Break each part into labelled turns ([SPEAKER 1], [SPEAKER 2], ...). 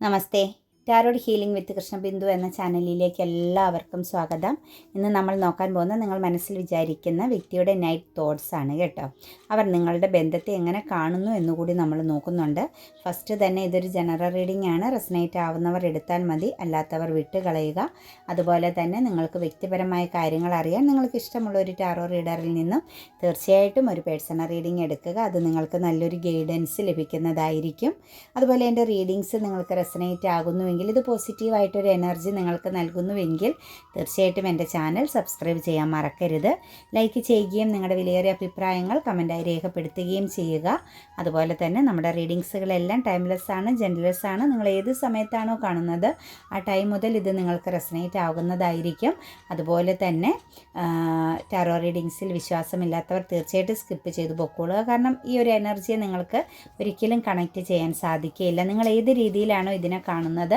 [SPEAKER 1] Namaste. Tarot healing with Krishnabindu എന്ന ചാനലിലേക്ക് എല്ലാവർക്കും സ്വാഗതം. ഇന്ന് നമ്മൾ നോക്കാൻ പോകുന്ന നിങ്ങൾ മനസ്സിൽ വിചാരിക്കുന്ന വ്യക്തിയുടെ നൈറ്റ് തോട്ട്സ് ആണ് കേട്ടോ. അവർ നിങ്ങളുടെ ബന്ധത്തെ എങ്ങനെ കാണുന്നു എന്നുകൂടി നമ്മൾ നോക്കുന്നുണ്ട്. ഫസ്റ്റ് തന്നെ ഇതൊരു ജനറൽ റീഡിംഗ് ആണ്. റെസനേറ്റ് ആവുന്നവർ എടുത്താൽ മതി അല്ലാത്തവർ വിട്ട് കളയുക അതുപോലെ തന്നെ നിങ്ങൾക്ക് വ്യക്തിപരമായ കാര്യങ്ങൾ അറിയാൻ നിങ്ങൾക്ക് ഇഷ്ടമുള്ള ഒരു ടാറോ റീഡറിൽ നിന്നും തീർച്ചയായിട്ടും ഒരു പേഴ്സണൽ റീഡിംഗ് എടുക്കുക. അത് നിങ്ങൾക്ക് നല്ലൊരു ഗൈഡൻസ് ലഭിക്കുന്നതായിരിക്കും. അതുപോലെ എന്റെ റീഡിങ്സ് നിങ്ങൾക്ക് റെസനേറ്റ് ആകുന്നുവെങ്കിൽ ഇത് പോസിറ്റീവായിട്ടൊരു എനർജി നിങ്ങൾക്ക് നൽകുന്നുവെങ്കിൽ തീർച്ചയായിട്ടും എന്റെ ചാനൽ സബ്സ്ക്രൈബ് ചെയ്യാൻ മറക്കരുത്. ലൈക്ക് ചെയ്യുകയും നിങ്ങളുടെ വിലയേറിയ അഭിപ്രായങ്ങൾ കമന്റായി രേഖപ്പെടുത്തുകയും ചെയ്യുക. അതുപോലെ തന്നെ നമ്മുടെ റീഡിങ്സുകളെല്ലാം ടൈംലെസ് ആണ് ജെൻഡ്ലെസ് ആണ്. നിങ്ങൾ ഏത് സമയത്താണോ കാണുന്നത് ആ ടൈം മുതൽ ഇത് നിങ്ങൾക്ക് റെസനേറ്റ് ആകുന്നതായിരിക്കും. അതുപോലെ തന്നെ ടാറോ റീഡിങ്സിൽ വിശ്വാസമില്ലാത്തവർ തീർച്ചയായിട്ടും സ്കിപ്പ് ചെയ്ത് പൊക്കോളുക. കാരണം ഈ ഒരു എനർജിയെ നിങ്ങൾക്ക് ഒരിക്കലും കണക്ട് ചെയ്യാൻ സാധിക്കുകയില്ല. നിങ്ങൾ ഏത് രീതിയിലാണോ ഇതിനെ കാണുന്നത്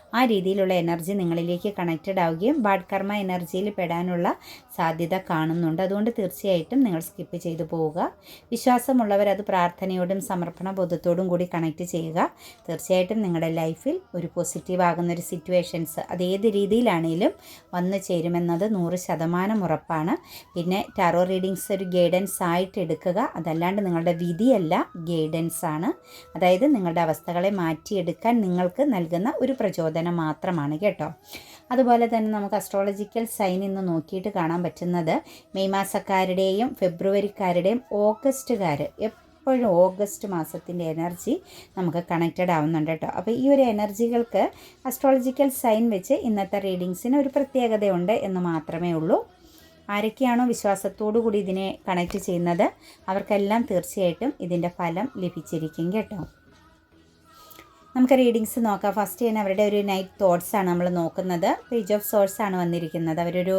[SPEAKER 1] ആ രീതിയിലുള്ള എനർജി നിങ്ങളിലേക്ക് കണക്റ്റഡ് ആവുകയും ബാഡ് കർമ്മ എനർജിയിൽ പെടാനുള്ള സാധ്യത കാണുന്നുണ്ട്. അതുകൊണ്ട് തീർച്ചയായിട്ടും നിങ്ങൾ സ്കിപ്പ് ചെയ്തു പോവുക. വിശ്വാസമുള്ളവർ അത് പ്രാർത്ഥനയോടും സമർപ്പണ ബോധത്തോടും കൂടി കണക്റ്റ് ചെയ്യുക. തീർച്ചയായിട്ടും നിങ്ങളുടെ ലൈഫിൽ ഒരു പോസിറ്റീവ് ആകുന്ന ഒരു സിറ്റുവേഷൻസ് അത് ഏത് രീതിയിലാണെങ്കിലും വന്നു ചേരുമെന്നത് നൂറ് ശതമാനം ഉറപ്പാണ്. പിന്നെ ടാറോ റീഡിങ്സ് ഒരു ഗൈഡൻസ് ആയിട്ട് എടുക്കുക. അതല്ലാണ്ട് നിങ്ങളുടെ വിധിയല്ല ഗൈഡൻസ് ആണ്. അതായത് നിങ്ങളുടെ അവസ്ഥകളെ മാറ്റിയെടുക്കാൻ നിങ്ങൾക്ക് നൽകുന്ന ഒരു പ്രചോദനം മാത്രമാണ് കേട്ടോ. അതുപോലെ തന്നെ നമുക്ക് അസ്ട്രോളജിക്കൽ സൈൻ ഇന്ന് നോക്കിയിട്ട് കാണാൻ പറ്റുന്നത് മെയ് മാസക്കാരുടെയും ഫെബ്രുവരിക്കാരുടെയും ഓഗസ്റ്റുകാർ എപ്പോഴും ഓഗസ്റ്റ് മാസത്തിന്റെ എനർജി നമുക്ക് കണക്റ്റഡ് ആവുന്നുണ്ട് കേട്ടോ. അപ്പോൾ ഈ ഒരു എനർജികൾക്ക് അസ്ട്രോളജിക്കൽ സൈൻ വെച്ച് ഇന്നത്തെ റീഡിങ്സിന് ഒരു പ്രത്യേകതയുണ്ട് എന്ന് മാത്രമേ ഉള്ളൂ. ആരൊക്കെയാണോ വിശ്വാസത്തോടു കൂടി ഇതിനെ കണക്റ്റ് ചെയ്യുന്നത്? അവർക്കെല്ലാം തീർച്ചയായിട്ടും ഇതിന്റെ ഫലം ലഭിച്ചിരിക്കും കേട്ടോ. നമുക്ക് റീഡിങ്സ് നോക്കാം. ഫസ്റ്റ് തന്നെ അവരുടെ ഒരു നൈറ്റ് തോട്ട്സ് ആണ് നമ്മൾ നോക്കുന്നത്. പേജ് ഓഫ് സോഴ്സ് ആണ് വന്നിരിക്കുന്നത്. അവരൊരു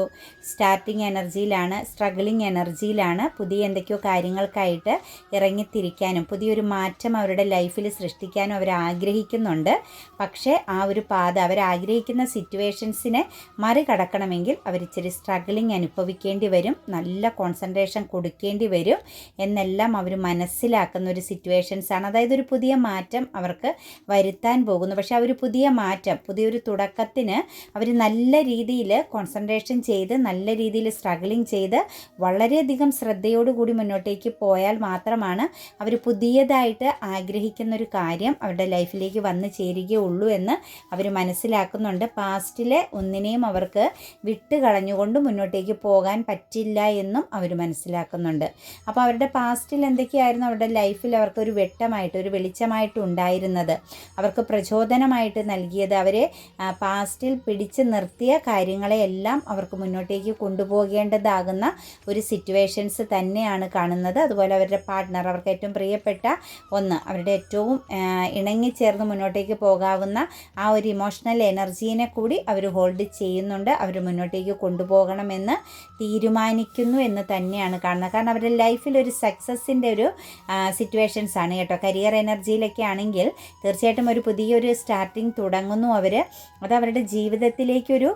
[SPEAKER 1] സ്റ്റാർട്ടിങ് എനർജിയിലാണ് സ്ട്രഗിളിങ് എനർജിയിലാണ് പുതിയ എന്തൊക്കെയോ കാര്യങ്ങൾക്കായിട്ട് ഇറങ്ങിത്തിരിക്കാനും പുതിയൊരു മാറ്റം അവരുടെ ലൈഫിൽ സൃഷ്ടിക്കാനും അവർ ആഗ്രഹിക്കുന്നുണ്ട്. പക്ഷേ ആ ഒരു പാത അവരാഗ്രഹിക്കുന്ന സിറ്റുവേഷൻസിനെ മറികടക്കണമെങ്കിൽ അവർ ഇച്ചിരി സ്ട്രഗിളിങ് അനുഭവിക്കേണ്ടി വരും നല്ല കോൺസെൻട്രേഷൻ കൊടുക്കേണ്ടി വരും എന്നെല്ലാം അവർ മനസ്സിലാക്കുന്ന ഒരു സിറ്റുവേഷൻസ് ആണ്. അതായത് ഒരു പുതിയ മാറ്റം അവർക്ക് വരുത്താൻ പോകുന്നു. പക്ഷേ അവർ പുതിയ മാറ്റം പുതിയൊരു തുടക്കത്തിന് അവർ നല്ല രീതിയിൽ കോൺസെൻട്രേഷൻ ചെയ്ത് നല്ല രീതിയിൽ സ്ട്രഗിളിങ് ചെയ്ത് വളരെയധികം ശ്രദ്ധയോടുകൂടി മുന്നോട്ടേക്ക് പോയാൽ മാത്രമാണ് അവർ പുതിയതായിട്ട് ആഗ്രഹിക്കുന്ന ഒരു കാര്യം അവരുടെ ലൈഫിലേക്ക് വന്നു ചേരുകയുള്ളൂ എന്ന് അവർ മനസ്സിലാക്കുന്നുണ്ട്. പാസ്റ്റിലെ ഒന്നിനെയും അവർക്ക് വിട്ട് കളഞ്ഞുകൊണ്ട് മുന്നോട്ടേക്ക് പോകാൻ പറ്റില്ല എന്നും അവർ മനസ്സിലാക്കുന്നുണ്ട്. അപ്പോൾ അവരുടെ പാസ്റ്റിൽ എന്തൊക്കെയായിരുന്നു അവരുടെ ലൈഫിൽ അവർക്ക് ഒരു വെട്ടമായിട്ട് ഒരു വെളിച്ചമായിട്ട് ഉണ്ടായിരുന്നത്? അവർക്ക് പ്രചോദനമായിട്ട് നൽകിയത്. അവരെ പാസ്റ്റിൽ പിടിച്ച് നിർത്തിയ കാര്യങ്ങളെയെല്ലാം അവർക്ക് മുന്നോട്ടേക്ക് കൊണ്ടുപോകേണ്ടതാകുന്ന ഒരു സിറ്റുവേഷൻസ് തന്നെയാണ് കാണുന്നത്. അതുപോലെ അവരുടെ പാർട്ട്ണർ അവർക്ക് ഏറ്റവും പ്രിയപ്പെട്ട ഒന്ന് അവരുടെ ഏറ്റവും ഇണങ്ങിച്ചേർന്ന് മുന്നോട്ടേക്ക് പോകാവുന്ന ആ ഒരു ഇമോഷണൽ എനർജീനെ കൂടി അവർ ഹോൾഡ് ചെയ്യുന്നുണ്ട്. അവർ മുന്നോട്ടേക്ക് കൊണ്ടുപോകണമെന്ന് തീരുമാനിക്കുന്നു എന്ന് തന്നെയാണ് കാണുന്നത്. കാരണം അവരുടെ ലൈഫിൽ ഒരു സക്സസ്സിന്റെ ഒരു സിറ്റുവേഷൻസ് ആണ് കേട്ടോ. കരിയർ എനർജിയിലൊക്കെ ആണെങ്കിൽ തീർച്ചയായിട്ടും ഒരു പുതിയൊരു സ്റ്റാർട്ടിങ് തുടങ്ങുന്നു അവർ അത് അവരുടെ ജീവിതത്തിലേക്കൊരു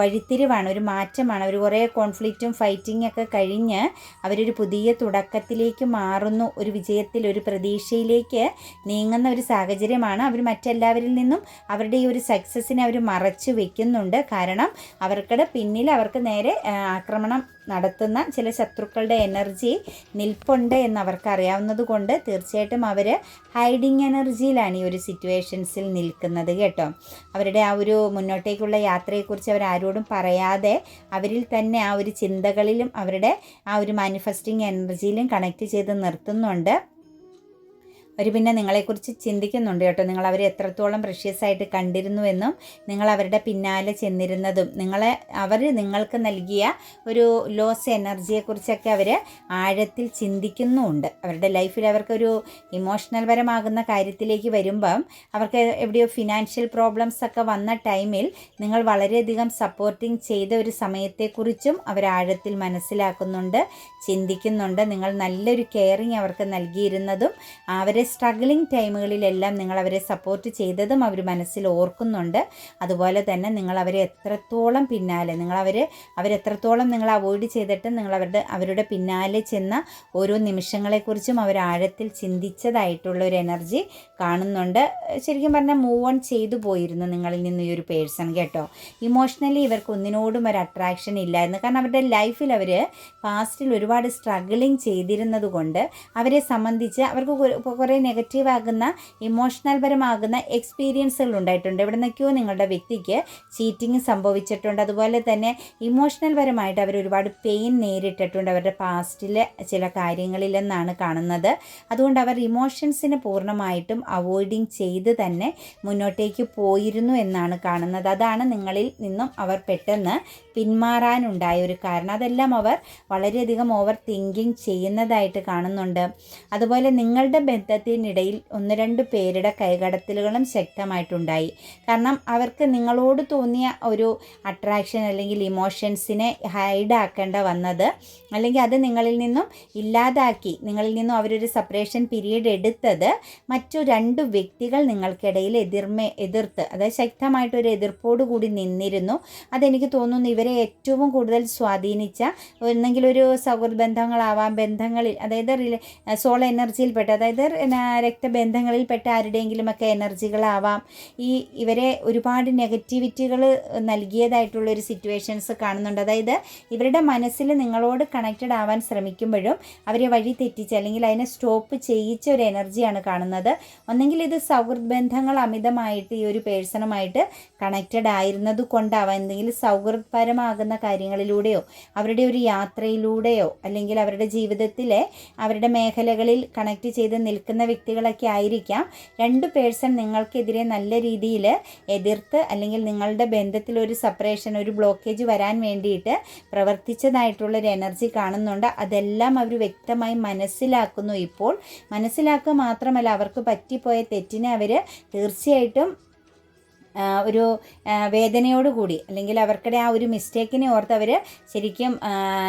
[SPEAKER 1] വഴിത്തിരിവാണ് ഒരു മാറ്റമാണ്. അവർ കുറേ കോൺഫ്ലിക്റ്റും ഫൈറ്റിംഗ് ഒക്കെ കഴിഞ്ഞ് അവരൊരു പുതിയ തുടക്കത്തിലേക്ക് മാറുന്നു. ഒരു വിജയത്തിൽ ഒരു പ്രതീക്ഷയിലേക്ക് നീങ്ങുന്ന ഒരു സാഹചര്യമാണ്. അവർ മറ്റെല്ലാവരിൽ നിന്നും അവരുടെ ഈ ഒരു സക്സസ്സിനെ അവർ മറച്ചു വെക്കുന്നുണ്ട്. കാരണം അവർക്കടെ പിന്നിൽ അവർക്ക് നേരെ ആക്രമണം നടത്തുന്ന ചില ശത്രുക്കളുടെ എനർജി നിൽപ്പുണ്ട് എന്ന് അവർക്ക് അറിയാവുന്നത് കൊണ്ട് തീർച്ചയായിട്ടും അവർ ഹൈഡിങ് എനർജിയിലാണ് ഈ ഒരു സിറ്റുവേഷൻസിൽ നിൽക്കുന്നത് കേട്ടോ. അവരുടെ ആ ഒരു മുന്നോട്ടേക്കുള്ള യാത്രയെക്കുറിച്ച് ആരോടും പറയാതെ അവരിൽ തന്നെ ആ ഒരു ചിന്തകളിലും അവരുടെ ആ ഒരു മാനിഫെസ്റ്റിംഗ് എനർജിയിലും കണക്ട് ചെയ്ത് നിർത്തുന്നുണ്ട്. അവർ പിന്നെ നിങ്ങളെക്കുറിച്ച് ചിന്തിക്കുന്നുണ്ട് കേട്ടോ. നിങ്ങൾ അവരെ എത്രത്തോളം പ്രഷ്യസ് ആയിട്ട് കണ്ടിരുന്നുവെന്നും നിങ്ങൾ അവരുടെ പിന്നാലെ ചെന്നിരുന്നതും നിങ്ങളെ അവർ നിങ്ങൾക്ക് നൽകിയ ഒരു ലോസ് എനർജിയെക്കുറിച്ചൊക്കെ അവർ ആഴത്തിൽ ചിന്തിക്കുന്നുമുണ്ട്. അവരുടെ ലൈഫിൽ അവർക്കൊരു ഇമോഷണൽ പരമാകുന്ന കാര്യത്തിലേക്ക് വരുമ്പം അവർക്ക് എവിടെയോ ഫിനാൻഷ്യൽ പ്രോബ്ലംസ് ഒക്കെ വന്ന ടൈമിൽ നിങ്ങൾ വളരെയധികം സപ്പോർട്ടിങ് ചെയ്ത ഒരു സമയത്തെക്കുറിച്ചും അവർ ആഴത്തിൽ മനസ്സിലാക്കുന്നുണ്ട് ചിന്തിക്കുന്നുണ്ട്. നിങ്ങൾ നല്ലൊരു കെയറിങ് അവർക്ക് നൽകിയിരുന്നതും അവരെ സ്ട്രഗിളിങ് ടൈമുകളിലെല്ലാം നിങ്ങൾ അവരെ സപ്പോർട്ട് ചെയ്തതും അവർ മനസ്സിൽ ഓർക്കുന്നുണ്ട്. അതുപോലെ തന്നെ നിങ്ങൾ അവരെ എത്രത്തോളം പിന്നാലെ നിങ്ങൾ അവർ അവരെത്രത്തോളം നിങ്ങൾ അവോയ്ഡ് ചെയ്തിട്ട് നിങ്ങൾ അവരുടെ അവരുടെ പിന്നാലെ ചെന്ന ഓരോ നിമിഷങ്ങളെക്കുറിച്ചും അവർ ആഴത്തിൽ ചിന്തിച്ചതായിട്ടുള്ള ഒരു എനർജി കാണുന്നുണ്ട്. ശരിക്കും പറഞ്ഞാൽ മൂവ് ഓൺ ചെയ്തു പോയിരുന്നു നിങ്ങളിൽ നിന്ന് ഈ ഒരു പേഴ്സൺ കേട്ടോ. ഇമോഷണലി ഇവർക്ക് ഒന്നിനോടും ഒരു അട്രാക്ഷൻ ഇല്ലായിരുന്നു. കാരണം അവരുടെ ലൈഫിൽ അവർ പാസ്റ്റിൽ ഒരുപാട് സ്ട്രഗിളിങ് ചെയ്തിരുന്നത് കൊണ്ട് അവരെ സംബന്ധിച്ച് അവർക്ക് കുറേ നെഗറ്റീവ് ആകുന്ന ഇമോഷണൽ പരമാകുന്ന എക്സ്പീരിയൻസുകൾ ഉണ്ടായിട്ടുണ്ട്. എവിടെ നിന്നൊക്കെയോ നിങ്ങളുടെ വ്യക്തിക്ക് ചീറ്റിങ് സംഭവിച്ചിട്ടുണ്ട്. അതുപോലെ തന്നെ ഇമോഷണൽ പരമായിട്ട് അവർ ഒരുപാട് പെയിൻ നേരിട്ടിട്ടുണ്ട്. അവരുടെ പാസ്റ്റിലെ ചില കാര്യങ്ങളിലെന്നാണ് കാണുന്നത്. അതുകൊണ്ട് അവർ ഇമോഷൻസിനെ പൂർണമായിട്ടും അവോയ്ഡിങ് ചെയ്ത് തന്നെ മുന്നോട്ടേക്ക് പോയിരുന്നു എന്നാണ് കാണുന്നത്. അതാണ് നിങ്ങളിൽ നിന്നും അവർ പെട്ടെന്ന് പിന്മാറാനുണ്ടായ ഒരു കാരണം. അതെല്ലാം അവർ വളരെയധികം ഓവർ തിങ്കിങ് ചെയ്യുന്നതായിട്ട് കാണുന്നുണ്ട്. അതുപോലെ നിങ്ങളുടെ ബന്ധത്തിനിടയിൽ ഒന്ന് രണ്ട് പേരുടെ കൈകടത്തലുകളും ശക്തമായിട്ടുണ്ടായി. കാരണം അവർക്ക് നിങ്ങളോട് തോന്നിയ ഒരു അട്രാക്ഷൻ അല്ലെങ്കിൽ ഇമോഷൻസിനെ ഹൈഡ് ആക്കേണ്ട വന്നത് അല്ലെങ്കിൽ അത് നിങ്ങളിൽ നിന്നും ഇല്ലാതാക്കി നിങ്ങളിൽ നിന്നും അവരൊരു സെപ്പറേഷൻ പീരീഡ് എടുത്തത് മറ്റു രണ്ട് വ്യക്തികൾ നിങ്ങൾക്കിടയിൽ എതിർമേ എതിർത്ത് അതായത് ശക്തമായിട്ടൊരു എതിർപ്പോട് കൂടി നിന്നിരുന്നു. അതെനിക്ക് തോന്നുന്നു ഇവരെ ഏറ്റവും കൂടുതൽ സ്വാധീനിച്ച ഒന്നെങ്കിൽ ഒരു സൗഹൃദ ബന്ധങ്ങളാവാം ബന്ധങ്ങളിൽ അതായത് സോൾ എനർജിയിൽപ്പെട്ട അതായത് രക്തബന്ധങ്ങളിൽപ്പെട്ട ആരുടെയെങ്കിലുമൊക്കെ എനർജികളാവാം. ഈ ഇവരെ ഒരുപാട് നെഗറ്റിവിറ്റികൾ നൽകിയതായിട്ടുള്ള ഒരു സിറ്റുവേഷൻസ് കാണുന്നുണ്ട്. അതായത് ഇവരുടെ മനസ്സിൽ നിങ്ങളോട് കണക്റ്റഡ് ആവാൻ ശ്രമിക്കുമ്പോഴും അവരെ വഴി തെറ്റിച്ച് അല്ലെങ്കിൽ അതിനെ സ്റ്റോപ്പ് ചെയ്യിച്ച ഒരു എനർജിയാണ് കാണുന്നത്. ഒന്നെങ്കിൽ ഇത് സൗഹൃദ ബന്ധങ്ങൾ അമിതമായിട്ട് ഈ ഒരു പേഴ്സണുമായിട്ട് കണക്റ്റഡ് ആയിരുന്നത് കൊണ്ടാവാം. എന്തെങ്കിലും സൗഹൃദപരമാകുന്ന കാര്യങ്ങളിലൂടെയോ അവരുടെ ഒരു യാത്രയിലൂടെയോ അല്ലെങ്കിൽ അവരുടെ ജീവിതത്തിലെ അവരുടെ മേഖലകളിൽ കണക്ട് ചെയ്ത് നിൽക്കുന്ന വ്യക്തികളൊക്കെ ആയിരിക്കാം. രണ്ട് പേഴ്സൺ നിങ്ങൾക്കെതിരെ നല്ല രീതിയിൽ എതിർത്ത് അല്ലെങ്കിൽ നിങ്ങളുടെ ബന്ധത്തിൽ ഒരു സെപ്പറേഷൻ ഒരു ബ്ലോക്കേജ് വരാൻ വേണ്ടിയിട്ട് പ്രവർത്തിച്ചതായിട്ടുള്ളൊരു എനർജി കാണുന്നുണ്ട്. അതെല്ലാം അവർ വ്യക്തമായി മനസ്സിലാക്കുന്നു ഇപ്പോൾ. മനസ്സിലാക്കുക മാത്രമല്ല അവർക്ക് പറ്റിപ്പോയ തെറ്റിനെ അവർ തീർച്ചയായിട്ടും ഒരു വേദനയോടുകൂടി അല്ലെങ്കിൽ അവർക്കിടെ ആ ഒരു മിസ്റ്റേക്കിനെ ഓർത്ത് അവർ ശരിക്കും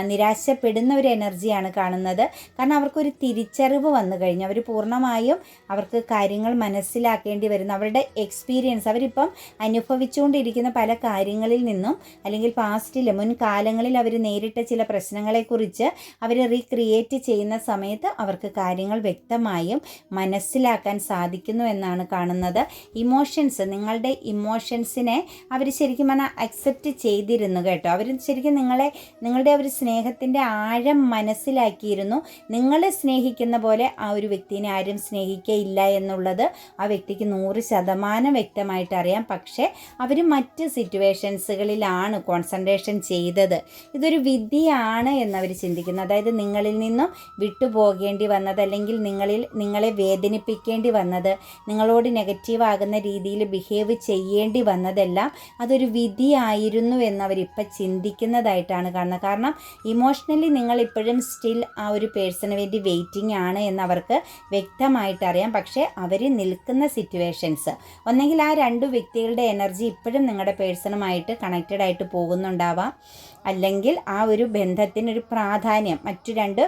[SPEAKER 1] നിരാശപ്പെടുന്ന ഒരു എനർജിയാണ് കാണുന്നത്. കാരണം അവർക്കൊരു തിരിച്ചറിവ് വന്നു കഴിഞ്ഞു. അവർ പൂർണമായും അവർക്ക് കാര്യങ്ങൾ മനസ്സിലാക്കേണ്ടി വരുന്ന. അവരുടെ എക്സ്പീരിയൻസ് അവരിപ്പം അനുഭവിച്ചുകൊണ്ടിരിക്കുന്ന പല കാര്യങ്ങളിൽ നിന്നും അല്ലെങ്കിൽ പാസ്റ്റിൽ മുൻകാലങ്ങളിൽ അവർ നേരിട്ട ചില പ്രശ്നങ്ങളെക്കുറിച്ച് അവർ റീക്രിയേറ്റ് ചെയ്യുന്ന സമയത്ത് അവർക്ക് കാര്യങ്ങൾ വ്യക്തമായും മനസ്സിലാക്കാൻ സാധിക്കുന്നു എന്നാണ് കാണുന്നത്. ഇമോഷൻസ് നിങ്ങളുടെ ഇമോഷൻസിനെ അവർ ശരിക്കും പറഞ്ഞാൽ അക്സെപ്റ്റ് ചെയ്തിരുന്നു കേട്ടോ. അവർ ശരിക്കും നിങ്ങളെ നിങ്ങളുടെ ഒരു സ്നേഹത്തിന്റെ ആഴം മനസ്സിലാക്കിയിരുന്നു. നിങ്ങളെ സ്നേഹിക്കുന്ന പോലെ ആ ഒരു വ്യക്തിനെ ആരും സ്നേഹിക്കയില്ല എന്നുള്ളത് ആ വ്യക്തിക്ക് നൂറ് ശതമാനം വ്യക്തമായിട്ട് അറിയാം. പക്ഷേ അവർ മറ്റ് സിറ്റുവേഷൻസുകളിലാണ് കോൺസെൻട്രേഷൻ ചെയ്തത്. ഇതൊരു വിധിയാണ് എന്നവർ ചിന്തിക്കുന്നു. അതായത് നിങ്ങളിൽ നിന്നും വിട്ടുപോകേണ്ടി വന്നത് അല്ലെങ്കിൽ നിങ്ങളിൽ നിങ്ങളെ വേദനിപ്പിക്കേണ്ടി വന്നത് നിങ്ങളോട് നെഗറ്റീവ് ആകുന്ന രീതിയിൽ ബിഹേവ് ചെയ്യും ചെയ്യേണ്ടി വന്നതെല്ലാം അതൊരു വിധിയായിരുന്നു എന്നവരിപ്പം ചിന്തിക്കുന്നതായിട്ടാണ് കാണുന്നത്. കാരണം ഇമോഷണലി നിങ്ങൾ ഇപ്പോഴും സ്റ്റിൽ ആ ഒരു പേഴ്സണ് വേണ്ടി വെയിറ്റിംഗ് ആണ് എന്നവർക്ക് വ്യക്തമായിട്ട് അറിയാം. പക്ഷേ അവർ നിൽക്കുന്ന സിറ്റുവേഷൻസ് ഒന്നെങ്കിൽ ആ രണ്ട് വ്യക്തികളുടെ എനർജി ഇപ്പോഴും നിങ്ങളുടെ പേഴ്സണുമായിട്ട് കണക്റ്റഡ് ആയിട്ട് പോകുന്നുണ്ടാവാം. അല്ലെങ്കിൽ ആ ഒരു ബന്ധത്തിനൊരു പ്രാധാന്യം മറ്റു രണ്ട്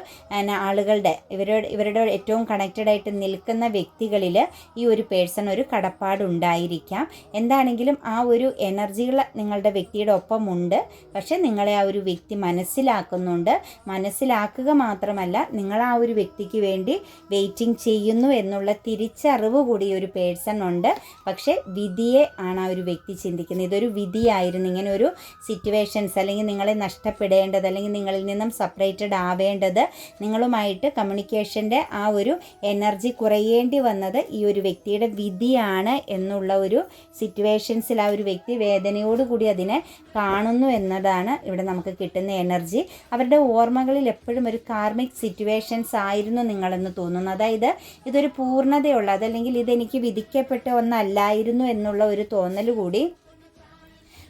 [SPEAKER 1] ആളുകളുടെ ഇവരോട് ഇവരുടെ ഏറ്റവും കണക്റ്റഡ് ആയിട്ട് നിൽക്കുന്ന വ്യക്തികളിൽ ഈ ഒരു പേഴ്സൺ ഒരു കടപ്പാടുണ്ടായിരിക്കാം. എന്താണെങ്കിലും ആ ഒരു എനർജികൾ നിങ്ങളുടെ വ്യക്തിയുടെ ഒപ്പമുണ്ട്. പക്ഷേ നിങ്ങളെ ആ ഒരു വ്യക്തി മനസ്സിലാക്കുന്നുണ്ട്. മനസ്സിലാക്കുക മാത്രമല്ല നിങ്ങൾ ആ ഒരു വ്യക്തിക്ക് വേണ്ടി വെയിറ്റിംഗ് ചെയ്യുന്നു എന്നുള്ള തിരിച്ചറിവ് കൂടി ഒരു പേഴ്സൺ ഉണ്ട്. പക്ഷേ വിധിയെ ആണ് ആ ഒരു വ്യക്തി ചിന്തിക്കുന്നത്. ഇതൊരു വിധിയായിരുന്നു. ഇങ്ങനെ ഒരു സിറ്റുവേഷൻസ് അല്ലെങ്കിൽ നിങ്ങൾ നിങ്ങളെ നഷ്ടപ്പെടേണ്ടത് അല്ലെങ്കിൽ നിങ്ങളിൽ നിന്നും സെപ്പറേറ്റഡ് ആവേണ്ടത് നിങ്ങളുമായിട്ട് കമ്മ്യൂണിക്കേഷന്റെ ആ ഒരു എനർജി കുറയേണ്ടി വന്നത് ഈ ഒരു വ്യക്തിയുടെ വിധിയാണ് എന്നുള്ള ഒരു സിറ്റുവേഷൻസിൽ ആ ഒരു വ്യക്തി വേദനയോടുകൂടി അതിനെ കാണുന്നു എന്നതാണ് ഇവിടെ നമുക്ക് കിട്ടുന്ന എനർജി അവരുടെ ഓർമ്മകളിൽ എപ്പോഴും ഒരു കാർമിക് സിറ്റുവേഷൻസ് ആയിരുന്നു നിങ്ങളെന്ന് തോന്നുന്നു. അതായത് ഇതൊരു പൂർണതയുള്ള അതല്ലെങ്കിൽ ഇതെനിക്ക് വിധിക്കപ്പെട്ട ഒന്നല്ലായിരുന്നു എന്നുള്ള ഒരു തോന്നൽ കൂടി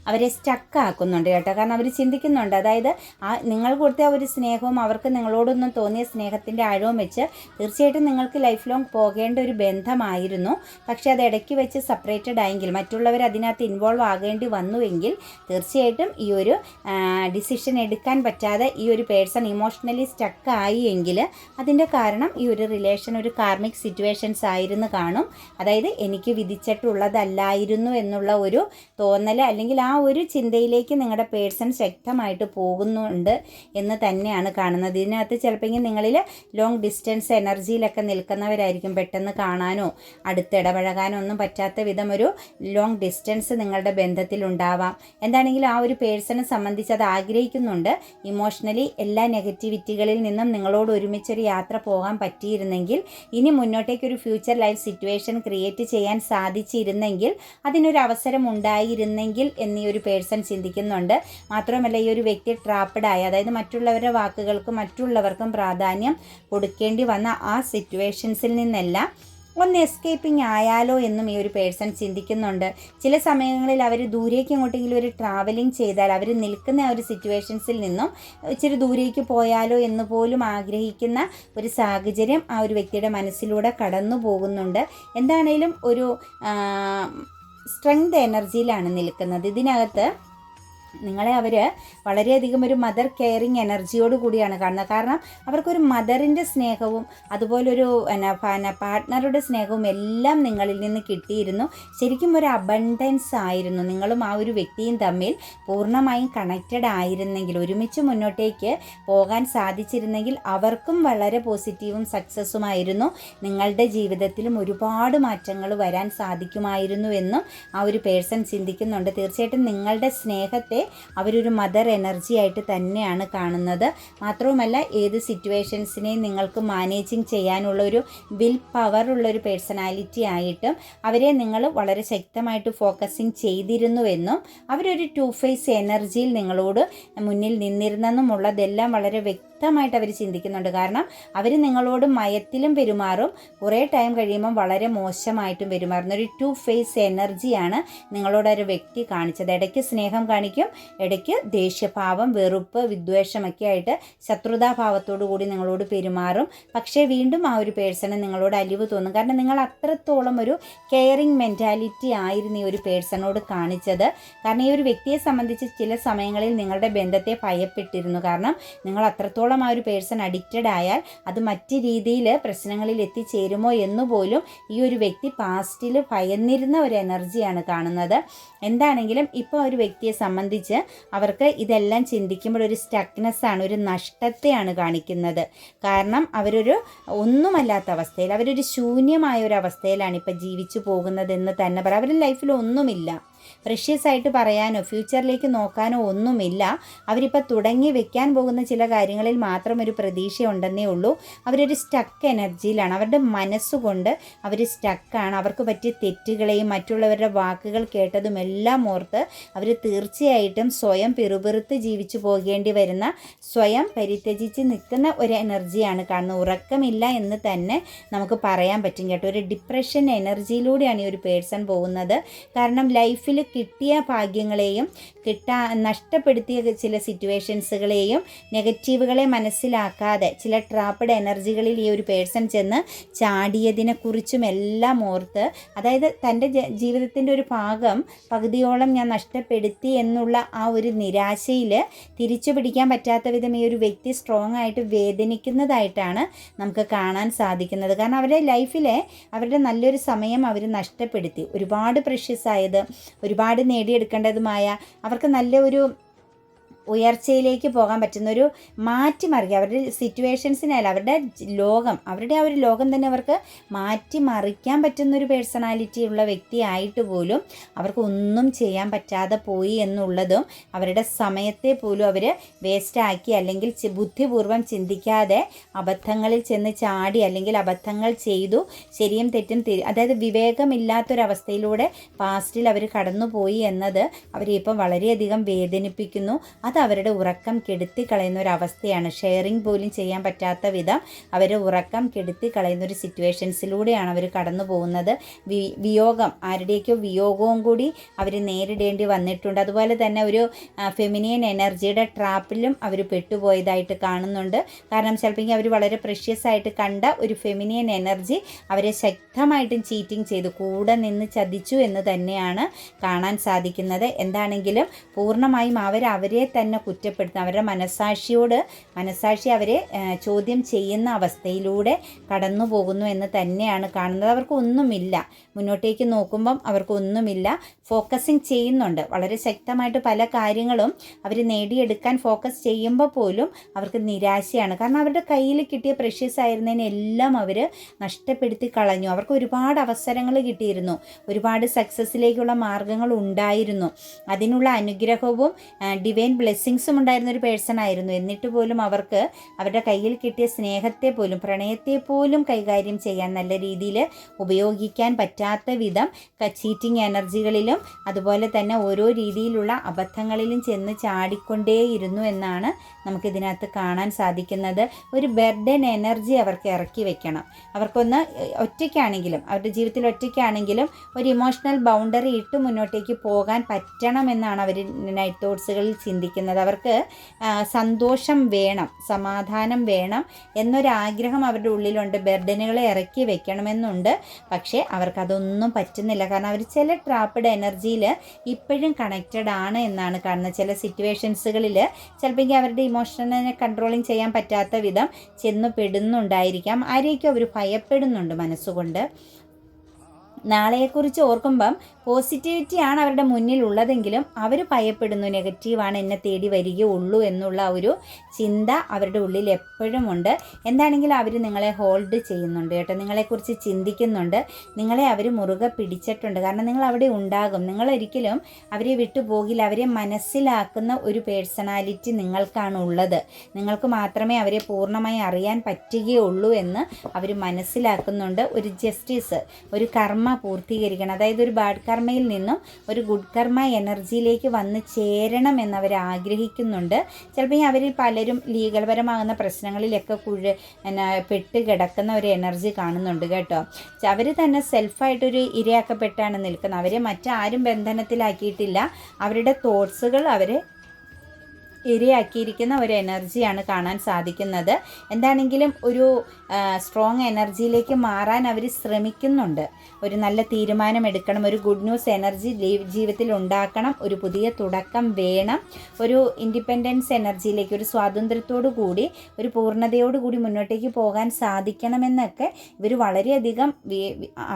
[SPEAKER 1] അവരെ സ്റ്റക്ക് ആക്കുന്നുണ്ട് കേട്ടോ. കാരണം അവർ ചിന്തിക്കുന്നുണ്ട്. അതായത് ആ നിങ്ങൾ കൊടുത്ത ഒരു സ്നേഹവും അവർക്ക് നിങ്ങളോടൊന്നും തോന്നിയ സ്നേഹത്തിന്റെ ആഴവും വെച്ച് തീർച്ചയായിട്ടും നിങ്ങൾക്ക് ലൈഫ് ലോങ് പോകേണ്ട ഒരു ബന്ധമായിരുന്നു. പക്ഷേ അത് ഇടയ്ക്ക് വെച്ച് സെപ്പറേറ്റഡ് ആയെങ്കിൽ മറ്റുള്ളവർ അതിനകത്ത് ഇൻവോൾവ് ആകേണ്ടി വന്നുവെങ്കിൽ തീർച്ചയായിട്ടും ഈ ഒരു ഡിസിഷൻ എടുക്കാൻ പറ്റാതെ ഈ ഒരു പേഴ്സൺ ഇമോഷണലി സ്റ്റക്ക് ആയി എങ്കിൽ അതിന്റെ കാരണം ഈ ഒരു റിലേഷൻ ഒരു കാർമിക് സിറ്റുവേഷൻസ് ആയിരുന്നു കാണും. അതായത് എനിക്ക് വിധിച്ചിട്ടുള്ളതല്ലായിരുന്നു എന്നുള്ള ഒരു തോന്നൽ അല്ലെങ്കിൽ ആ ഒരു ചിന്തയിലേക്ക് നിങ്ങളുടെ പേഴ്സൺ ശക്തമായിട്ട് പോകുന്നുണ്ട് എന്ന് തന്നെയാണ് കാണുന്നത്. ഇതിനകത്ത് ചിലപ്പോൾ നിങ്ങളിൽ ലോങ് ഡിസ്റ്റൻസ് എനർജിയിലൊക്കെ നിൽക്കുന്നവരായിരിക്കും പെട്ടെന്ന് കാണാനോ അടുത്തിടപഴകാനോ ഒന്നും പറ്റാത്ത വിധം ഒരു ലോങ് ഡിസ്റ്റൻസ് നിങ്ങളുടെ ബന്ധത്തിൽ ഉണ്ടാവാം. എന്താണെങ്കിലും ആ ഒരു പേഴ്സണെ സംബന്ധിച്ച് അത് ആഗ്രഹിക്കുന്നുണ്ട്. ഇമോഷണലി എല്ലാ നെഗറ്റിവിറ്റികളിൽ നിന്നും നിങ്ങളോട് ഒരുമിച്ചൊരു യാത്ര പോകാൻ പറ്റിയിരുന്നെങ്കിൽ ഇനി മുന്നോട്ടേക്ക് ഒരു ഫ്യൂച്ചർ ലൈഫ് സിറ്റുവേഷൻ ക്രിയേറ്റ് ചെയ്യാൻ സാധിച്ചിരുന്നെങ്കിൽ അതിനൊരു അവസരം ഉണ്ടായിരുന്നെങ്കിൽ എന്നീ ഒരു പേഴ്സൺ ചിന്തിക്കുന്നുണ്ട്. മാത്രമല്ല ഈ ഒരു വ്യക്തി ട്രാപ്പഡായി അതായത് മറ്റുള്ളവരുടെ വാക്കുകൾക്കും മറ്റുള്ളവർക്കും പ്രാധാന്യം കൊടുക്കേണ്ടി വന്ന ആ സിറ്റുവേഷൻസിൽ നിന്നെല്ലാം ഒന്ന് എസ്കേപ്പിംഗ് ആയാലോ എന്നും ഈ ഒരു പേഴ്സൺ ചിന്തിക്കുന്നുണ്ട്. ചില സമയങ്ങളിൽ അവർ ദൂരേക്ക് എങ്ങോട്ടെങ്കിലും ഒരു ട്രാവലിംഗ് ചെയ്താൽ അവർ നിൽക്കുന്ന ആ ഒരു സിറ്റുവേഷൻസിൽ നിന്നും ഇച്ചിരി ദൂരേക്ക് പോയാലോ എന്ന് പോലും ആഗ്രഹിക്കുന്ന ഒരു സാഹചര്യം ആ ഒരു വ്യക്തിയുടെ മനസ്സിലൂടെ കടന്നു പോകുന്നുണ്ട് എന്താണേലും ഒരു സ്ട്രെങ്ത് എനർജിയിലാണ് നിൽക്കുന്നത്. ഇതിനകത്ത് നിങ്ങളെ അവർ വളരെയധികം ഒരു മദർ കെയറിങ് എനർജിയോട് കൂടിയാണ് കാണുന്നത്. കാരണം അവർക്കൊരു മദറിന്റെ സ്നേഹവും അതുപോലൊരു എന്നാ പാർട്ട്ണറുടെ സ്നേഹവും എല്ലാം നിങ്ങളിൽ നിന്ന് കിട്ടിയിരുന്നു. ശരിക്കും ഒരു അബണ്ടൻസ് ആയിരുന്നു. നിങ്ങളും ആ ഒരു വ്യക്തിയും തമ്മിൽ പൂർണമായും കണക്റ്റഡ് ആയിരുന്നെങ്കിൽ ഒരുമിച്ച് മുന്നോട്ടേക്ക് പോകാൻ സാധിച്ചിരുന്നെങ്കിൽ അവർക്കും വളരെ പോസിറ്റീവും സക്സസ്സുമായിരുന്നു നിങ്ങളുടെ ജീവിതത്തിലും ഒരുപാട് മാറ്റങ്ങൾ വരാൻ സാധിക്കുമായിരുന്നു എന്നും ആ ഒരു പേഴ്സൺ ചിന്തിക്കുന്നുണ്ട്. തീർച്ചയായിട്ടും നിങ്ങളുടെ സ്നേഹത്തെ അവരൊരു മദർ എനർജി ആയിട്ട് തന്നെയാണ് കാണുന്നത്. മാത്രവുമല്ല ഏത് സിറ്റുവേഷൻസിനെയും നിങ്ങൾക്ക് മാനേജിങ് ചെയ്യാനുള്ള ഒരു വിൽ ഒരു പേഴ്സണാലിറ്റി ആയിട്ടും അവരെ നിങ്ങൾ വളരെ ശക്തമായിട്ട് ഫോക്കസിങ് ചെയ്തിരുന്നുവെന്നും അവരൊരു ടു ഫേസ് എനർജിയിൽ നിങ്ങളോട് മുന്നിൽ നിന്നിരുന്നെന്നുമുള്ളതെല്ലാം വളരെ വ്യക്തമായിട്ട് അവർ ചിന്തിക്കുന്നുണ്ട്. കാരണം അവർ നിങ്ങളോട് മയത്തിലും പെരുമാറും കുറേ ടൈം കഴിയുമ്പം വളരെ മോശമായിട്ടും പെരുമാറുന്ന ഒരു ടു ഫേസ് എനർജിയാണ് നിങ്ങളോട് ഒരു വ്യക്തി കാണിച്ചത്. ഇടയ്ക്ക് സ്നേഹം കാണിക്കും ഇടയ്ക്ക് ദേഷ്യഭാവം വെറുപ്പ് വിദ്വേഷമൊക്കെ ആയിട്ട് ശത്രുതാഭാവത്തോടു കൂടി നിങ്ങളോട് പെരുമാറും. പക്ഷേ വീണ്ടും ആ ഒരു പേഴ്സണ് നിങ്ങളോട് അലിവ് തോന്നും. കാരണം നിങ്ങൾ അത്രത്തോളം ഒരു കെയറിങ് മെന്റാലിറ്റി ആയിരുന്നു ഈ ഒരു പേഴ്സണോട് കാണിച്ചത്. കാരണം ഈ ഒരു വ്യക്തിയെ സംബന്ധിച്ച് ചില സമയങ്ങളിൽ നിങ്ങളുടെ ബന്ധത്തെ ഭയപ്പെട്ടിരുന്നു. കാരണം നിങ്ങൾ അത്രത്തോളം ആ ഒരു പേഴ്സൺ അഡിക്റ്റഡ് ആയാൽ അത് മറ്റ് രീതിയിൽ പ്രശ്നങ്ങളിൽ എത്തിച്ചേരുമോ എന്നുപോലും ഈ ഒരു വ്യക്തി പാസ്റ്റിൽ ഭയന്നിരുന്ന ഒരു എനർജിയാണ് കാണുന്നത്. എന്താണെങ്കിലും ഇപ്പോൾ ഒരു വ്യക്തിയെ സംബന്ധിച്ച് അവർക്ക് ഇതെല്ലാം ചിന്തിക്കുമ്പോൾ ഒരു സ്റ്റക്നെസ് ആണ് ഒരു നഷ്ടത്തെയാണ് കാണിക്കുന്നത്. കാരണം അവരൊരു ഒന്നുമല്ലാത്ത അവസ്ഥയിൽ അവരൊരു ശൂന്യമായ ഒരു അവസ്ഥയിലാണ് ഇപ്പോൾ ജീവിച്ചു പോകുന്നതെന്ന് തന്നെ പറയാം. അവരുടെ ലൈഫിൽ ഒന്നുമില്ല. പ്രഷ്യസ് ആയിട്ട് പറയാനോ ഫ്യൂച്ചറിലേക്ക് നോക്കാനോ ഒന്നുമില്ല. അവരിപ്പോൾ തുടങ്ങി വെക്കാൻ പോകുന്ന ചില കാര്യങ്ങളിൽ മാത്രം ഒരു പ്രതീക്ഷയുണ്ടെന്നേ ഉള്ളൂ. അവരൊരു സ്റ്റക്ക് എനർജിയിലാണ് അവരുടെ മനസ്സുകൊണ്ട് അവർ സ്റ്റക്കാണ് അവർക്ക് പറ്റിയ തെറ്റുകളെയും മറ്റുള്ളവരുടെ വാക്കുകൾ കേട്ടതും എല്ലാം ഓർത്ത് അവർ തീർച്ചയായിട്ടും സ്വയം പിറുപിറുത്ത് ജീവിച്ചു പോകേണ്ടി വരുന്ന സ്വയം പരിത്യജിച്ച് നിൽക്കുന്ന ഒരു എനർജിയാണ് കാണുന്നത്. ഉറക്കമില്ല എന്ന് തന്നെ നമുക്ക് പറയാൻ പറ്റും കേട്ടോ. ഒരു ഡിപ്രഷൻ എനർജിയിലൂടെയാണ് ഈ ഒരു പേഴ്സൺ പോകുന്നത്. കാരണം ലൈഫിൽ കിട്ടിയ ഭാഗ്യങ്ങളെയും കിട്ടാ നഷ്ടപ്പെടുത്തിയ ചില സിറ്റുവേഷൻസുകളെയും നെഗറ്റീവുകളെ മനസ്സിലാക്കാതെ ചില ട്രാപ്പഡ് എനർജികളിൽ ഈ ഒരു പേഴ്സൺ ചെന്ന് ചാടിയതിനെക്കുറിച്ചും എല്ലാം ഓർത്ത് അതായത് തന്റെ ജീവിതത്തിന്റെ ഒരു ഭാഗം പകുതിയോളം ഞാൻ നഷ്ടപ്പെടുത്തി എന്നുള്ള ആ ഒരു നിരാശയിൽ തിരിച്ചു പിടിക്കാൻ പറ്റാത്ത വിധം ഈ ഒരു വ്യക്തി സ്ട്രോങ് ആയിട്ട് വേദനിക്കുന്നതായിട്ടാണ് നമുക്ക് കാണാൻ സാധിക്കുന്നത്. കാരണം അവരുടെ ലൈഫിലെ അവരുടെ നല്ലൊരു സമയം അവർ നഷ്ടപ്പെടുത്തി. ഒരുപാട് പ്രഷ്യസ് ആയത് ഒരുപാട് നേടിയെടുക്കേണ്ടതുമായ അവർക്ക് നല്ല ഒരു ഉയർച്ചയിലേക്ക് പോകാൻ പറ്റുന്ന ഒരു മാറ്റിമറിക്കുക. അവരുടെ സിറ്റുവേഷൻസിനായാലും അവരുടെ ലോകം അവരുടെ ആ ഒരു ലോകം തന്നെ അവർക്ക് മാറ്റിമറിക്കാൻ പറ്റുന്നൊരു പേഴ്സണാലിറ്റി ഉള്ള വ്യക്തിയായിട്ട് പോലും അവർക്ക് ഒന്നും ചെയ്യാൻ പറ്റാതെ പോയി എന്നുള്ളതും അവരുടെ സമയത്തെ പോലും അവർ വേസ്റ്റാക്കി അല്ലെങ്കിൽ ബുദ്ധിപൂർവം ചിന്തിക്കാതെ അബദ്ധങ്ങളിൽ ചെന്ന് ചാടി അല്ലെങ്കിൽ അബദ്ധങ്ങൾ ചെയ്തു ശരിയും തെറ്റും അതായത് വിവേകമില്ലാത്തൊരവസ്ഥയിലൂടെ പാസ്റ്റിൽ അവർ കടന്നുപോയി എന്നത് അവരെ ഇപ്പം വളരെയധികം വേദനിപ്പിക്കുന്നു. ആ അത് അവരുടെ ഉറക്കം കെടുത്തി കളയുന്ന ഒരു അവസ്ഥയാണ് ഷെയറിങ് പോലും ചെയ്യാൻ പറ്റാത്ത വിധം അവരെ ഉറക്കം കെടുത്തി കളയുന്ന ഒരു സിറ്റുവേഷൻസിലൂടെയാണ് അവർ കടന്നു പോകുന്നത് വി വിയോഗം ആരുടെയൊക്കെയോ വിയോഗവും കൂടി അവർ നേരിടേണ്ടി വന്നിട്ടുണ്ട്. അതുപോലെ തന്നെ ഒരു ഫെമിനിയൻ എനർജിയുടെ ട്രാപ്പിലും അവർ പെട്ടുപോയതായിട്ട് കാണുന്നുണ്ട്. കാരണം ചിലപ്പോൾ അവർ വളരെ പ്രഷ്യസ് ആയിട്ട് കണ്ട ഒരു ഫെമിനിയൻ എനർജി അവരെ ശക്തമായിട്ടും ചീറ്റിംഗ് ചെയ്തു. കൂടെ നിന്ന് ചതിച്ചു എന്ന് തന്നെയാണ് കാണാൻ സാധിക്കുന്നത്. എന്താണെങ്കിലും പൂർണമായും അവർ അവരെ തന്നെ കുറ്റപ്പെടുത്തുന്ന അവരുടെ മനസാക്ഷിയോട് മനസാക്ഷി അവരെ ചോദ്യം ചെയ്യുന്ന അവസ്ഥയിലൂടെ കടന്നു പോകുന്നു എന്ന് തന്നെയാണ് കാണുന്നത്. അവർക്കൊന്നുമില്ല മുന്നോട്ടേക്ക് നോക്കുമ്പം അവർക്കൊന്നുമില്ല ഫോക്കസിങ് ചെയ്യുന്നുണ്ട്. വളരെ ശക്തമായിട്ട് പല കാര്യങ്ങളും അവർ നേടിയെടുക്കാൻ ഫോക്കസ് ചെയ്യുമ്പോൾ പോലും അവർക്ക് നിരാശയാണ്. കാരണം അവരുടെ കയ്യിൽ കിട്ടിയ പ്രഷ്യസ് ആയിരുന്നതിനെല്ലാം അവർ നഷ്ടപ്പെടുത്തി കളഞ്ഞു. അവർക്ക് ഒരുപാട് അവസരങ്ങൾ കിട്ടിയിരുന്നു. ഒരുപാട് സക്സസ്സിലേക്കുള്ള മാർഗങ്ങൾ ഉണ്ടായിരുന്നു. അതിനുള്ള അനുഗ്രഹവും ഡിവൈൻ ബ്ലെസ്സിങ്സും ഉണ്ടായിരുന്ന ഒരു പേഴ്സൺ ആയിരുന്നു എന്നിട്ട് പോലും അവർക്ക് അവരുടെ കയ്യിൽ കിട്ടിയ സ്നേഹത്തെ പോലും പ്രണയത്തെ പോലും കൈകാര്യം ചെയ്യാൻ നല്ല രീതിയിൽ ഉപയോഗിക്കാൻ പറ്റാത്ത വിധം ചീറ്റിംഗ് എനർജികളിലും അതുപോലെ തന്നെ ഓരോ രീതിയിലുള്ള അബദ്ധങ്ങളിലും ചെന്ന് ചാടിക്കൊണ്ടേയിരുന്നു എന്നാണ് നമുക്കിതിനകത്ത് കാണാൻ സാധിക്കുന്നത്. ഒരു ബെർഡൻ എനർജി അവർക്ക് ഇറക്കി വെക്കണം. അവർക്കൊന്ന് ഒറ്റയ്ക്കാണെങ്കിലും അവരുടെ ജീവിതത്തിൽ ഒറ്റയ്ക്കാണെങ്കിലും ഒരു ഇമോഷണൽ ബൗണ്ടറി ഇട്ട് മുന്നോട്ടേക്ക് പോകാൻ പറ്റണം എന്നാണ് അവർ നൈറ്റ് തോട്ട്സുകളിൽ ചിന്തിക്കുന്നത്. അവർക്ക് സന്തോഷം വേണം സമാധാനം വേണം എന്നൊരാഗ്രഹം അവരുടെ ഉള്ളിലുണ്ട്. ബർഡനുകളെ ഇറക്കി വെക്കണമെന്നുണ്ട്. പക്ഷേ അവർക്കതൊന്നും പറ്റുന്നില്ല. കാരണം അവർ ചില ട്രാപ്പഡ് എനർജിയിൽ ഇപ്പോഴും കണക്റ്റഡ് ആണ് എന്നാണ് കാണുന്നത്. ചില സിറ്റുവേഷൻസുകളിൽ ചിലപ്പോൾ അവരുടെ ഇമോഷനെ കൺട്രോളിങ് ചെയ്യാൻ പറ്റാത്ത വിധം ചെന്ന് പെടുന്നുണ്ടായിരിക്കാം. ആരെയൊക്കെ അവർ ഭയപ്പെടുന്നുണ്ട് മനസ്സുകൊണ്ട്. നാളെയെക്കുറിച്ച് ഓർക്കുമ്പം പോസിറ്റിവിറ്റിയാണ് അവരുടെ മുന്നിൽ ഉള്ളതെങ്കിലും അവർ ഭയപ്പെടുന്നു നെഗറ്റീവാണ് എന്നെ തേടി വരികയുള്ളൂ എന്നുള്ള ഒരു ചിന്ത അവരുടെ ഉള്ളിൽ എപ്പോഴും ഉണ്ട്. എന്താണെങ്കിലും അവർ നിങ്ങളെ ഹോൾഡ് ചെയ്യുന്നുണ്ട് കേട്ടോ. നിങ്ങളെക്കുറിച്ച് ചിന്തിക്കുന്നുണ്ട്. നിങ്ങളെ അവർ മുറുകെ പിടിച്ചിട്ടുണ്ട്. കാരണം നിങ്ങൾ അവിടെ ഉണ്ടാകും. നിങ്ങളൊരിക്കലും അവരെ വിട്ടുപോകില്ല അവരെ മനസ്സിലാക്കുന്ന ഒരു പേഴ്സണാലിറ്റി നിങ്ങൾക്കാണ് ഉള്ളത്. നിങ്ങൾക്ക് മാത്രമേ അവരെ പൂർണമായി അറിയാൻ പറ്റുകയുള്ളൂ എന്ന് അവർ മനസ്സിലാക്കുന്നുണ്ട്. ഒരു ജസ്റ്റിസ് ഒരു കർമ്മ പൂർത്തീകരിക്കണം. അതായത് ഒരു ബാഡ് കർമ്മയിൽ നിന്നും ഒരു ഗുഡ് കർമ്മ എനർജിയിലേക്ക് വന്ന് ചേരണം എന്നവർ ആഗ്രഹിക്കുന്നുണ്ട്. ചിലപ്പോൾ അവരിൽ പലരും ലീഗൽപരമാകുന്ന പ്രശ്നങ്ങളിലൊക്കെ കുഴ പെട്ട് കിടക്കുന്ന ഒരു എനർജി കാണുന്നുണ്ട് കേട്ടോ. അവർ തന്നെ സെൽഫായിട്ടൊരു ഇരയാക്കപ്പെട്ടാണ് നിൽക്കുന്നത്. അവരെ മറ്റാരും ബന്ധനത്തിലാക്കിയിട്ടില്ല. അവരുടെ തോട്ട്സുകൾ അവരെ ഇരയാക്കിയിരിക്കുന്ന ഒരു എനർജിയാണ് കാണാൻ സാധിക്കുന്നത്. എന്താണെങ്കിലും ഒരു സ്ട്രോങ് എനർജിയിലേക്ക് മാറാൻ അവർ ശ്രമിക്കുന്നുണ്ട്. ഒരു നല്ല തീരുമാനം എടുക്കണം ഒരു ഗുഡ് ന്യൂസ് എനർജി ജീവിതത്തിൽ ഉണ്ടാക്കണം ഒരു പുതിയ തുടക്കം വേണം ഒരു ഇൻഡിപെൻഡൻസ് എനർജിയിലേക്ക് ഒരു സ്വാതന്ത്ര്യത്തോടു കൂടി ഒരു പൂർണതയോടു കൂടി മുന്നോട്ടേക്ക് പോകാൻ സാധിക്കണമെന്നൊക്കെ ഇവർ വളരെയധികം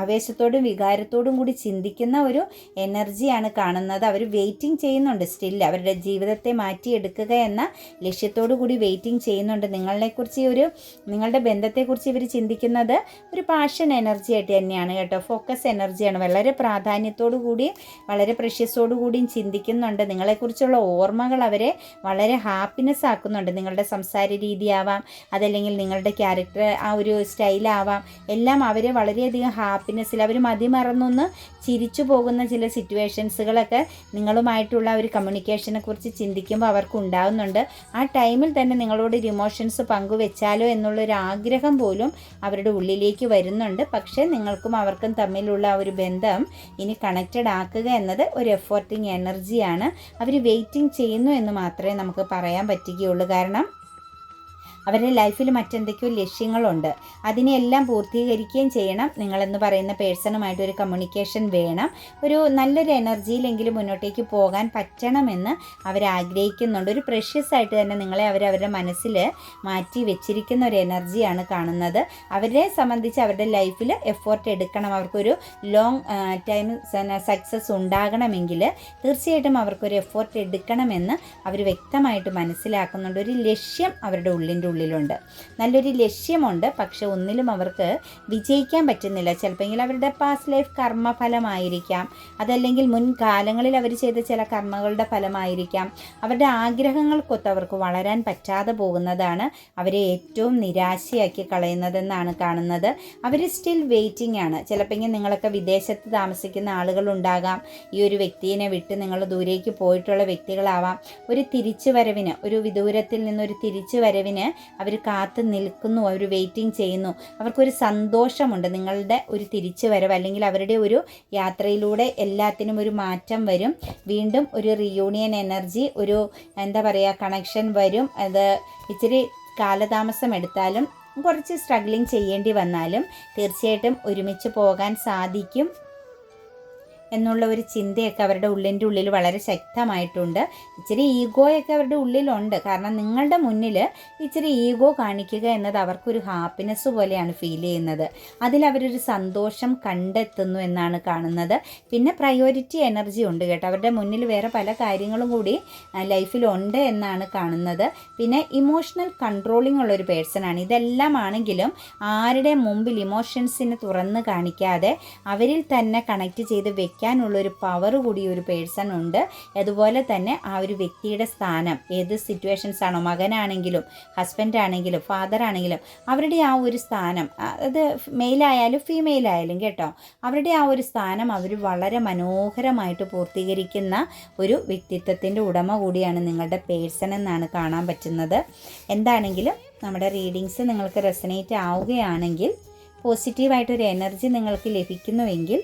[SPEAKER 1] ആവേശത്തോടും വികാരത്തോടും കൂടി ചിന്തിക്കുന്ന ഒരു എനർജിയാണ് കാണുന്നത്. അവർ വെയിറ്റിംഗ് ചെയ്യുന്നുണ്ട് സ്റ്റിൽ അവരുടെ ജീവിതത്തെ മാറ്റിയെടുക്കുക എടുക്കുക എന്ന ലക്ഷ്യത്തോടു കൂടി വെയിറ്റിംഗ് ചെയ്യുന്നുണ്ട്. നിങ്ങളെക്കുറിച്ച് ഒരു നിങ്ങളുടെ ബന്ധത്തെക്കുറിച്ച് ഇവർ ചിന്തിക്കുന്നത് ഒരു പാഷൻ എനർജി ആയിട്ട് തന്നെയാണ് കേട്ടോ. ഫോക്കസ് എനർജിയാണ് വളരെ പ്രാധാന്യത്തോടു കൂടിയും വളരെ പ്രഷ്യസോടു കൂടിയും ചിന്തിക്കുന്നുണ്ട്. നിങ്ങളെക്കുറിച്ചുള്ള ഓർമ്മകൾ അവരെ വളരെ ഹാപ്പിനെസ് ആക്കുന്നുണ്ട്. നിങ്ങളുടെ സംസാര രീതിയാവാം അതല്ലെങ്കിൽ നിങ്ങളുടെ ക്യാരക്ടർ ആ ഒരു സ്റ്റൈലാവാം എല്ലാം അവരെ വളരെയധികം ഹാപ്പിനെസ്സിൽ അവർ മതിമറന്നൊന്ന് ചിരിച്ചു പോകുന്ന ചില സിറ്റുവേഷൻസുകളൊക്കെ നിങ്ങളുമായിട്ടുള്ള ഒരു കമ്മ്യൂണിക്കേഷനെ കുറിച്ച് ചിന്തിക്കുമ്പോൾ അവർക്ക് ഉണ്ടാകുന്നുണ്ട് ആ ടൈമിൽ തന്നെ നിങ്ങളോട് ഒരു ഇമോഷൻസ് പങ്കുവെച്ചാലോ എന്നുള്ളൊരു ആഗ്രഹം പോലും അവരുടെ ഉള്ളിലേക്ക് വരുന്നുണ്ട്. പക്ഷേ നിങ്ങൾക്കും അവർക്കും തമ്മിലുള്ള ഒരു ബന്ധം ഇനി കണക്റ്റഡ് ആക്കുക എന്നത് ഒരു എഫോർട്ടിങ് എനർജിയാണ് അവർ വെയിറ്റിംഗ് ചെയ്യുന്നു എന്ന് മാത്രമേ നമുക്ക് പറയാൻ പറ്റുകയുള്ളൂ. കാരണം അവരുടെ ലൈഫിൽ മറ്റെന്തൊക്കെയോ ലക്ഷ്യങ്ങളുണ്ട്. അതിനെല്ലാം പൂർത്തീകരിക്കുകയും ചെയ്യണം. നിങ്ങളെന്ന് പറയുന്ന പേഴ്സണുമായിട്ട് ഒരു കമ്മ്യൂണിക്കേഷൻ വേണം. ഒരു നല്ലൊരു എനർജിയിലെങ്കിലും മുന്നോട്ടേക്ക് പോകാൻ പറ്റണമെന്ന് അവർ ആഗ്രഹിക്കുന്നുണ്ട്. ഒരു പ്രഷ്യസ് ആയിട്ട് തന്നെ നിങ്ങളെ അവർ അവരുടെ മനസ്സിൽ മാറ്റി വെച്ചിരിക്കുന്ന ഒരു എനർജിയാണ് കാണുന്നത്. അവരെ സംബന്ധിച്ച് അവരുടെ ലൈഫിൽ എഫോർട്ട് എടുക്കണം. അവർക്കൊരു ലോങ് ടൈം സക്സസ് ഉണ്ടാകണമെങ്കിൽ തീർച്ചയായിട്ടും അവർക്കൊരു എഫോർട്ട് എടുക്കണമെന്ന് അവർ വ്യക്തമായിട്ട് മനസ്സിലാക്കുന്നുണ്ട്. ഒരു ലക്ഷ്യം അവരുടെ ഉള്ളിന്റെ ഉള്ളിലുണ്ട്. നല്ലൊരു ലക്ഷ്യമുണ്ട്. പക്ഷെ ഒന്നിലും അവർക്ക് വിജയിക്കാൻ പറ്റുന്നില്ല. ചിലപ്പോൾ അവരുടെ പാസ്റ്റ് ലൈഫ് കർമ്മഫലമായിരിക്കാം. അതല്ലെങ്കിൽ മുൻകാലങ്ങളിൽ അവർ ചെയ്ത ചില കർമ്മങ്ങളുടെ ഫലമായിരിക്കാം. അവരുടെ ആഗ്രഹങ്ങൾക്കൊത്ത് അവർക്ക് വളരാൻ പറ്റാതെ പോകുന്നതാണ് അവരെ ഏറ്റവും നിരാശയാക്കി കളയുന്നതെന്നാണ് കാണുന്നത്. അവർ സ്റ്റിൽ വെയിറ്റിംഗ് ആണ്. ചിലപ്പോൾ നിങ്ങളൊക്കെ വിദേശത്ത് താമസിക്കുന്ന ആളുകളുണ്ടാകാം ഈ ഒരു വ്യക്തിയെ വിട്ട് നിങ്ങൾ ദൂരേക്ക് പോയിട്ടുള്ള വ്യക്തികളാവാം. ഒരു തിരിച്ചു വരവിന് ഒരു വിദൂരത്തിൽ നിന്നൊരു തിരിച്ചു വരവിന് അവർ കാത്തു നിൽക്കുന്നു അവർ വെയിറ്റിംഗ് ചെയ്യുന്നു. അവർക്കൊരു സന്തോഷമുണ്ട്. നിങ്ങളുടെ ഒരു തിരിച്ചു വരവ് അല്ലെങ്കിൽ അവരുടെ ഒരു യാത്രയിലൂടെ എല്ലാത്തിനും ഒരു മാറ്റം വരും. വീണ്ടും ഒരു റിയൂണിയൻ എനർജി ഒരു എന്താ പറയുക കണക്ഷൻ വരും. അത് ഇച്ചിരി കാലതാമസം എടുത്താലും കുറച്ച് സ്ട്രഗ്ലിങ് ചെയ്യേണ്ടി വന്നാലും തീർച്ചയായിട്ടും ഒരുമിച്ച് പോകാൻ സാധിക്കും. എന്നുള്ള ഒരു ചിന്തയൊക്കെ അവരുടെ ഉള്ളിന്റെ ഉള്ളിൽ വളരെ ശക്തമായിട്ടുണ്ട്. ഇച്ചിരി ഈഗോയൊക്കെ അവരുടെ ഉള്ളിലുണ്ട്. കാരണം നിങ്ങളുടെ മുന്നിൽ ഇച്ചിരി ഈഗോ കാണിക്കുക എന്നത് അവർക്കൊരു ഹാപ്പിനെസ് പോലെയാണ് ഫീൽ ചെയ്യുന്നത്. അതിൽ അവരൊരു സന്തോഷം കണ്ടെത്തുന്നു എന്നാണ് കാണുന്നത്. പിന്നെ പ്രയോറിറ്റി എനർജി ഉണ്ട് കേട്ടോ. അവരുടെ മുന്നിൽ വേറെ പല കാര്യങ്ങളും കൂടി ലൈഫിലുണ്ട് എന്നാണ് കാണുന്നത്. പിന്നെ ഇമോഷണൽ കൺട്രോളിംഗ് ഉള്ളൊരു പേഴ്സണാണ് ഇതെല്ലാം ആണെങ്കിലും ആരുടെ മുമ്പിൽ ഇമോഷൻസിന് തുറന്ന് കാണിക്കാതെ അവരിൽ തന്നെ കണക്ട് ചെയ്ത് വെക്കാനുള്ള ഒരു പവർ കൂടി ഒരു പേഴ്സൺ ഉണ്ട്. അതുപോലെ തന്നെ ആ ഒരു വ്യക്തിയുടെ സ്ഥാനം ഏത് സിറ്റുവേഷൻസ് ആണോ മകനാണെങ്കിലും ഹസ്ബൻഡ് ആണെങ്കിലും ഫാദർ ആണെങ്കിലും അവരുടെ ആ ഒരു സ്ഥാനം അത് മെയിലായാലും ഫീമെയിൽ ആയാലും കേട്ടോ അവരുടെ ആ ഒരു സ്ഥാനം അവർ വളരെ മനോഹരമായിട്ട് പൂർത്തീകരിക്കുന്ന ഒരു വ്യക്തിത്വത്തിന്റെ ഉടമ കൂടിയാണ് നിങ്ങളുടെ പേഴ്സൺ എന്നാണ് കാണാൻ പറ്റുന്നത്. എന്താണെങ്കിലും നമ്മുടെ റീഡിങ്സ് നിങ്ങൾക്ക് റെസനേറ്റ് ആവുകയാണെങ്കിൽ പോസിറ്റീവായിട്ടൊരു എനർജി നിങ്ങൾക്ക് ലഭിക്കുന്നുവെങ്കിൽ